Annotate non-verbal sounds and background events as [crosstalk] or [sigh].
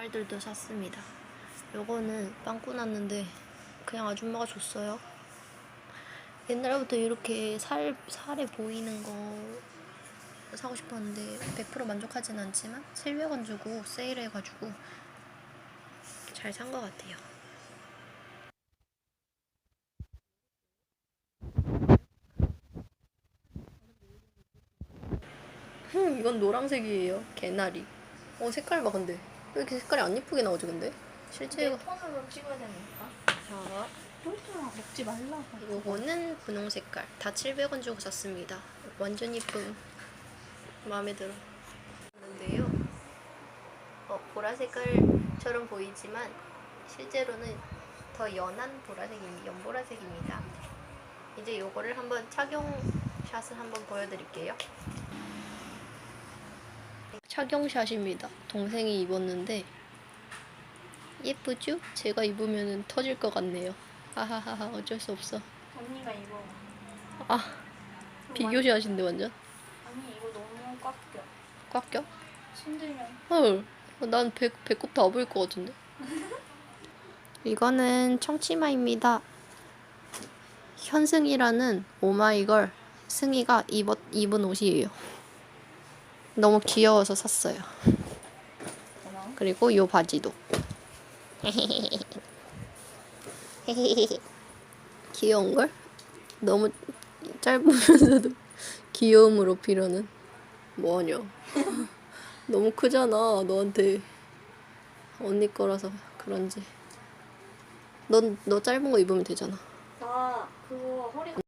살들도 샀습니다. 요거는 빵꾸 났는데 그냥 아줌마가 줬어요. 옛날부터 이렇게 살, 살에 보이는 거 사고 싶었는데 100% 만족하진 않지만 700원 주고 세일해가지고 잘 산 것 같아요. 흠, 이건 노란색이에요. 개나리. 어, 색깔 봐, 근데. 왜 이렇게 색깔이 안 이쁘게 나오지, 근데? 실제 이거. 폰으로 찍어야 되니까. 자, 똘똘아 먹지 말라고. 이거는 분홍 색깔. 다 700원 주고 샀습니다. 완전 이쁨. 마음에 들어. 는데요. 어, 보라 색깔처럼 보이지만 실제로는 더 연한 보라색입니다. 연보라색입니다. 이제 요거를 한번 착용 샷을 한번 보여드릴게요. 착용샷입니다. 동생이 입었는데 예쁘죠? 제가 입으면 터질 것 같네요. 하하하하 어쩔 수 없어. 언니가 이거. 아 비교샷인데 완전 아니 이거 너무 꽉 껴. 꽉 껴? 힘들면. 헐, 난 배, 배꼽 다 보일 것 같은데. [laughs] 이거는 청치마입니다. 현승이라는 오마이걸 승희가 입었, 입은 옷이에요. 너무 귀여워서 샀어요. 그리고 요 바지도. [laughs] 귀여운걸? 너무 짧으면서도 [laughs] 귀여움을 어필하는 뭐하냐. [laughs] 너무 크잖아, 너한테. 언니 거라서 그런지. 넌, 너 짧은 거 입으면 되잖아. 나 그거 허리가